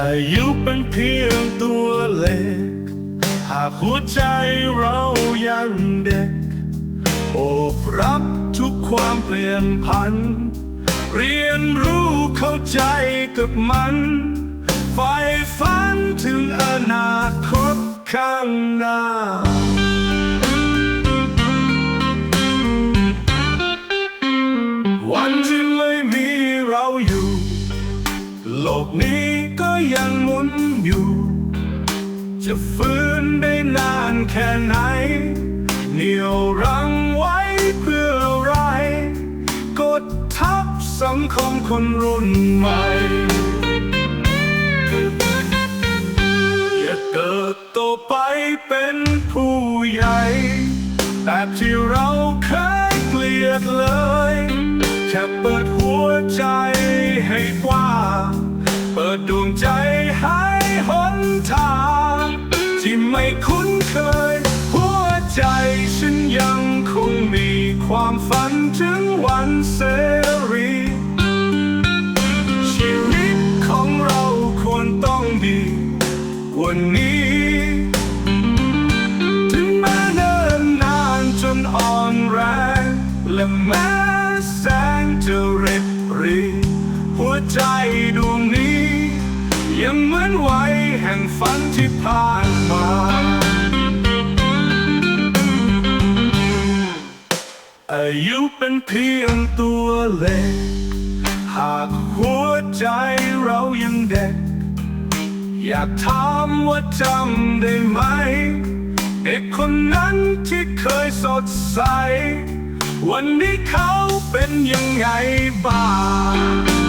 อายุเป็นเพียงตัวเล็ก หากหัวใจเรายังเด็ก โอบรับทุกความเปลี่ยนผัน เรียนรู้เข้าใจกับมันไฟฝันถึงอนาคตข้างหน้าวันที่ไม่มีเราอยู่ โลกนี้ ยังหมุนอยู่ จะฟื้นได้นานแค่ไหน เหนี่ยวรังไว้เพื่ออะไร กดทับสังคมคนรุ่นใหม่ อย่าเติบโตไปเป็นผู้ใหญ่แบบที่เราเคยเกลียดเลย แค่เปิดหัวใจให้กว้าง ดดวงใจให้หนทางที่ไม่คุ้นเคย หัวใจฉันยังคงมีความฝันถึงวันเสรีชีวิตของเราควรต้องดีกว่านี้ ถึงแม้เนิ่นนานจนอ่อนแรงและแม้แสงจะเร็ดรี หัวใจดวงนี้ ยังเหมือนวัยแห่งฝันที่ผ่านมาอายุเป็นเพียงตัวเล็กหากหัวใจเรายังเด็ก อยากถามว่าจำได้ไหม เด็กคนนั้นที่เคยสดใส วันนี้เขาเป็นยังไงบ้าง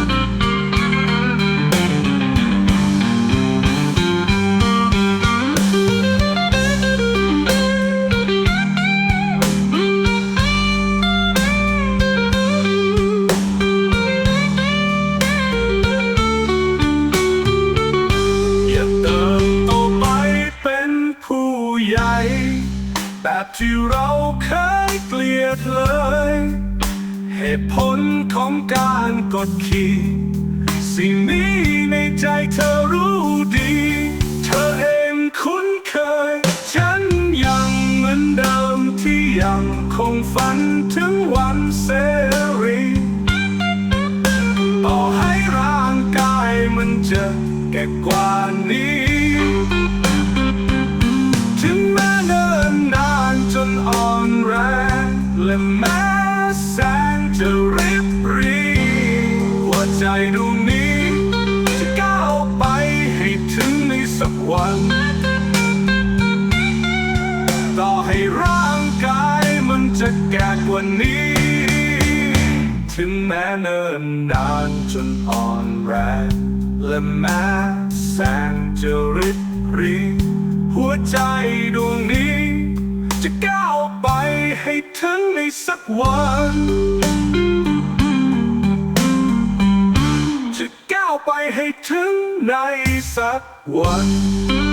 เราเคยเกลียดเลย เหตุผลของการกดขี่สิ่งนี้ในใจเธอรู้ดี เธอเองคุ้นเคย ฉันยังเหมือนเดิมที่ยังคงฝันถึงวันเสรีต่อให้ร่างกายมันจะแก่กว่านี้ แรงและแม้แสงจะริบรีหัวใจดวงนี้ จะก้าวไปให้ถึงในสักวัน ต่อให้ร่างกายมันจะแก่กว่านี้ ถึงแม้เนิ่นนานจนอ่อนแรงและแม้แสงจะริบรีหัวใจดวงนี้จะก้าว ให้ถึงในสักวันจะก้าวไปให้ถึงในสักวัน